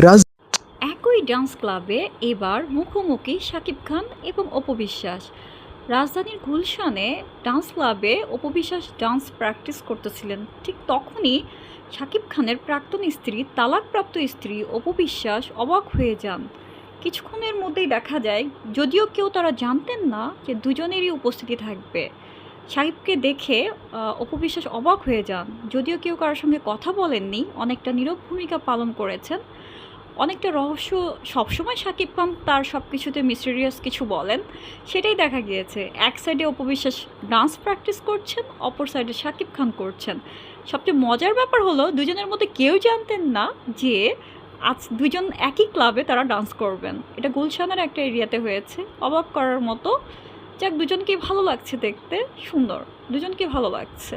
রাজ একই ডান্স ক্লাবে এবার মুখোমুখি শাকিব খান এবং অপবিশ্বাস। রাজধানীর গুলশানে ডান্স ক্লাবে অপবিশ্বাস ডান্স প্র্যাকটিস করতেছিলেন। ঠিক তখনই শাকিব খানের প্রাক্তন স্ত্রী, তালাকপ্রাপ্ত স্ত্রী অপবিশ্বাস অবাক হয়ে যান। কিছুক্ষণের মধ্যেই দেখা যায়, যদিও কেউ তারা জানতেন না যে দুজনেরই উপস্থিতি থাকবে। সাহিবকে দেখে অপবিশ্বাস অবাক হয়ে যান। যদিও কেউ কারোর সঙ্গে কথা বলেননি, অনেকটা নীরব ভূমিকা পালন করেছেন। অনেকটা রহস্য সবসময় শাকিব খান তার সব কিছুতে মিস্টেরিয়াস কিছু বলেন, সেটাই দেখা গিয়েছে। এক সাইডে অপবিশ্বাস ডান্স প্র্যাকটিস করছেন, অপর সাইডে শাকিব খান করছেন। সবচেয়ে মজার ব্যাপার হলো, দুজনের মধ্যে কেউ জানতেন না যে, আজ দুজন একই ক্লাবে তারা ডান্স করবেন। এটা গুলশানের একটা এরিয়াতে হয়েছে। অবাক করার মতো যাক দুজনকে ভালো লাগছে দেখতে। সুন্দর দুজনকে ভালো লাগছে।